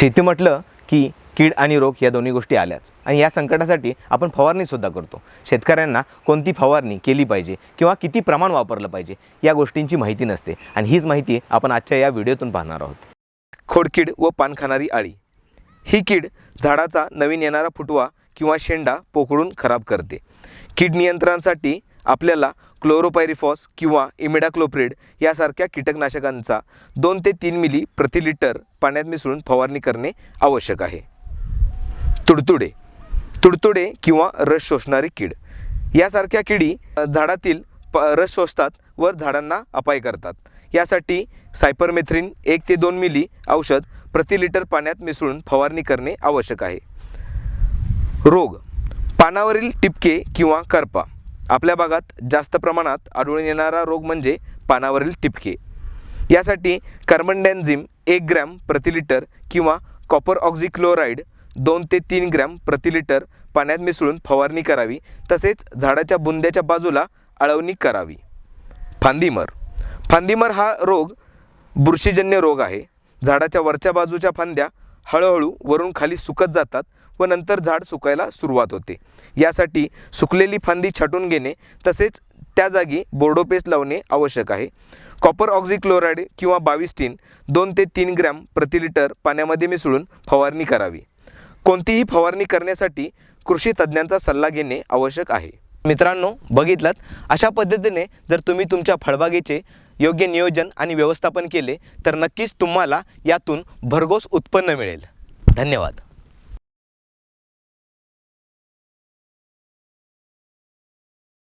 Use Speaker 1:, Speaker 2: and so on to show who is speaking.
Speaker 1: शेती म्हटलं की कीड आणि रोग या दोन्ही गोष्टी आल्याच. आणि या संकटासाठी आपण फवारणीसुद्धा करतो. शेतकऱ्यांना कोणती फवारणी केली पाहिजे किंवा किती प्रमाण वापरलं पाहिजे या गोष्टींची माहिती नसते. आणि हीच माहिती आपण आजच्या या व्हिडिओतून पाहणार आहोत. खोडकीड व पान खाणारी आळी ही कीड झाडाचा नवीन येणारा फुटवा किंवा शेंडा पोकळून खराब करते. कीड नियंत्रणासाठी आपल्याला क्लोरोपायरिफॉस किंवा इमिडाक्लोप्रिड यासारख्या कीटकनाशकांचा दोन ते तीन मिली प्रति लिटर पाण्यात मिसळून फवारणी करणे आवश्यक आहे. तुडतुडे तुडतुडे किंवा रस शोषणारी कीड. यासारख्या किडी झाडातील प रस शोषतात व झाडांना अपाय करतात. यासाठी सायपरमेथ्रिन एक ते दोन मिली औषध प्रति लिटर पाण्यात मिसळून फवारणी करणे आवश्यक आहे. रोग पानावरील टिपके किंवा करपा. आपल्या भागात जास्त प्रमाणात आढळून येणारा रोग म्हणजे पानावरील टिपके. यासाठी कार्बनडॅन्झिम एक ग्रॅम प्रति लिटर किंवा कॉपर ऑक्झिक्लोराईड दोन ते तीन ग्रॅम प्रति लिटर पाण्यात मिसळून फवारणी करावी तसेच झाडाच्या बुंद्याच्या बाजूला आळवणी करावी. फांदीमर. फांदीमर हा रोग बुरशीजन्य रोग आहे. झाडाच्या वरच्या बाजूच्या फांद्या हळूहळू वरून खाली सुकत जातात व नंतर झाड सुकायला सुरुवात होते. यासाठी सुकलेली फांदी छाटून घेणे तसेच त्या जागी बोर्डो पेस्ट लावणे आवश्यक आहे. कॉपर ऑक्झिक्लोराईड किंवा बाविस्टीन दोन ते तीन ग्रॅम प्रति लिटर पाण्यामध्ये मिसळून फवारणी करावी. कोणतीही फवारणी करण्यासाठी कृषी तज्ज्ञांचा सल्ला घेणे आवश्यक आहे. मित्रांनो बघितलात? अशा पद्धतीने जर तुम्ही तुमच्या फळबागेचे योग्य नियोजन आणि व्यवस्थापन केले तर नक्कीच तुम्हाला यातून भरघोस उत्पन्न मिळेल. धन्यवाद.